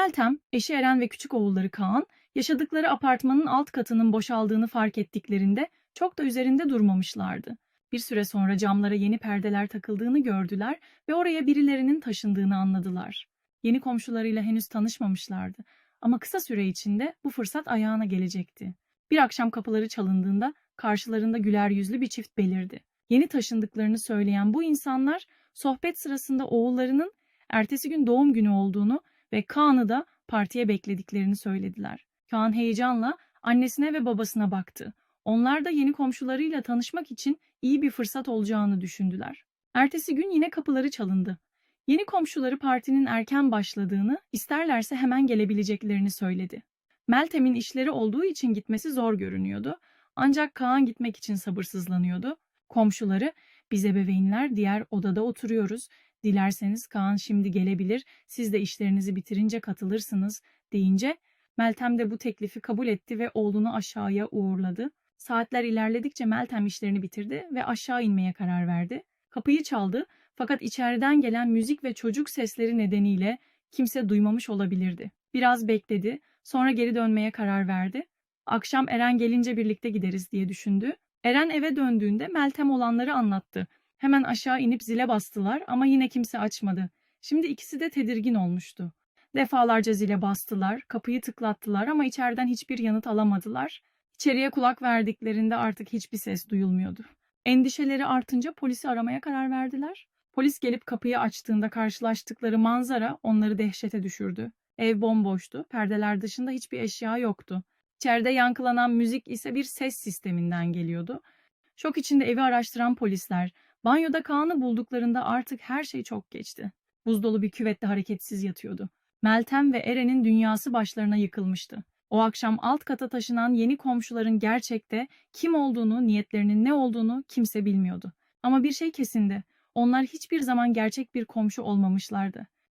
Meltem, eşi Eren ve küçük oğulları Kaan, yaşadıkları apartmanın alt katının boşaldığını fark ettiklerinde çok da üzerinde durmamışlardı. Bir süre sonra camlara yeni perdeler takıldığını gördüler ve oraya birilerinin taşındığını anladılar. Yeni komşularıyla henüz tanışmamışlardı ama kısa süre içinde bu fırsat ayağına gelecekti. Bir akşam kapıları çalındığında karşılarında güler yüzlü bir çift belirdi. Yeni taşındıklarını söyleyen bu insanlar sohbet sırasında oğullarının ertesi gün doğum günü olduğunu ve Kaan'ı da partiye beklediklerini söylediler. Kaan heyecanla annesine ve babasına baktı. Onlar da yeni komşularıyla tanışmak için iyi bir fırsat olacağını düşündüler. Ertesi gün yine kapıları çalındı. Yeni komşuları partinin erken başladığını, isterlerse hemen gelebileceklerini söyledi. Meltem'in işleri olduğu için gitmesi zor görünüyordu. Ancak Kaan gitmek için sabırsızlanıyordu. Komşuları, biz ebeveynler diğer odada oturuyoruz. Dilerseniz Kaan şimdi gelebilir, siz de işlerinizi bitirince katılırsınız deyince Meltem de bu teklifi kabul etti ve oğlunu aşağıya uğurladı. Saatler ilerledikçe Meltem işlerini bitirdi ve aşağı inmeye karar verdi. Kapıyı çaldı fakat içeriden gelen müzik ve çocuk sesleri nedeniyle kimse duymamış olabilirdi. Biraz bekledi, sonra geri dönmeye karar verdi. Akşam Eren gelince birlikte gideriz diye düşündü. Eren eve döndüğünde Meltem olanları anlattı. Hemen aşağı inip zile bastılar ama yine kimse açmadı. Şimdi ikisi de tedirgin olmuştu. Defalarca zile bastılar, kapıyı tıklattılar ama içeriden hiçbir yanıt alamadılar. İçeriye kulak verdiklerinde artık hiçbir ses duyulmuyordu. Endişeleri artınca polisi aramaya karar verdiler. Polis gelip kapıyı açtığında karşılaştıkları manzara onları dehşete düşürdü. Ev bomboştu, perdeler dışında hiçbir eşya yoktu. İçeride yankılanan müzik ise bir ses sisteminden geliyordu. Şok içinde evi araştıran polisler, banyoda Kaan'ı bulduklarında artık her şey çok geçti. Buzdolu bir küvette hareketsiz yatıyordu. Meltem ve Eren'in dünyası başlarına yıkılmıştı. O akşam alt kata taşınan yeni komşuların gerçekte kim olduğunu, niyetlerinin ne olduğunu kimse bilmiyordu. Ama bir şey kesindi. Onlar hiçbir zaman gerçek bir komşu olmamışlardı.